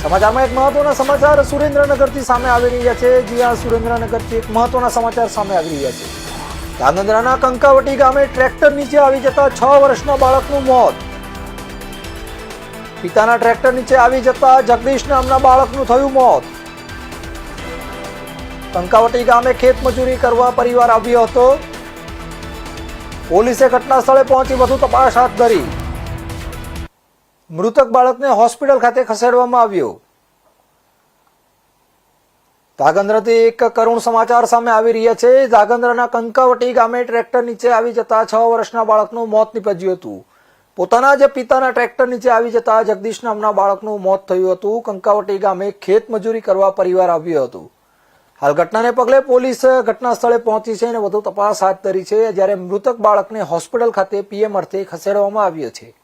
સમાચારમાં એક મહત્વના સમાચાર સુરેન્દ્રનગરથી સામે આવી રહ્યા છે. જ્યાં સુરેન્દ્રનગરથી એક મહત્વના સમાચાર સામે આવી રહ્યા છે. ધાંગધ્રાના કંકાવટી ગામે ટ્રેક્ટર નીચે આવી જતા છ વર્ષના બાળકનું મોત. પિતાના ટ્રેક્ટર નીચે આવી જતા જગદીશ નામના બાળકનું થયું મોત. કંકાવટી ગામે ખેતમજૂરી કરવા પરિવાર આવ્યો હતો. પોલીસે ઘટના સ્થળે પહોંચી વધુ તપાસ હાથ ધરી. મૃતક બાળકને હોસ્પિટલ ખાતે ખસેડવામાં આવ્યો. ધાગંદ્રથી એક કરુણ સમાચાર સામે આવી રહ્યા છે. ધાગંદ્રના કંકાવટી ગામે ટ્રેક્ટર નીચે આવી જતા છ વર્ષના બાળકનું મોત નીપજ્યું હતું. પોતાના જ પિતાના ટ્રેક્ટર નીચે આવી જતા જગદીશ નામના બાળકનું મોત થયું હતું. કંકાવટી ગામે ખેત મજૂરી કરવા પરિવાર આવ્યો હતું. હાલ ઘટનાને પગલે પોલીસ ઘટના સ્થળે પહોંચી છે અને વધુ તપાસ હાથ ધરી છે. જ્યારે મૃતક બાળકને હોસ્પિટલ ખાતે પીએમ અર્થે ખસેડવામાં આવ્યો છે.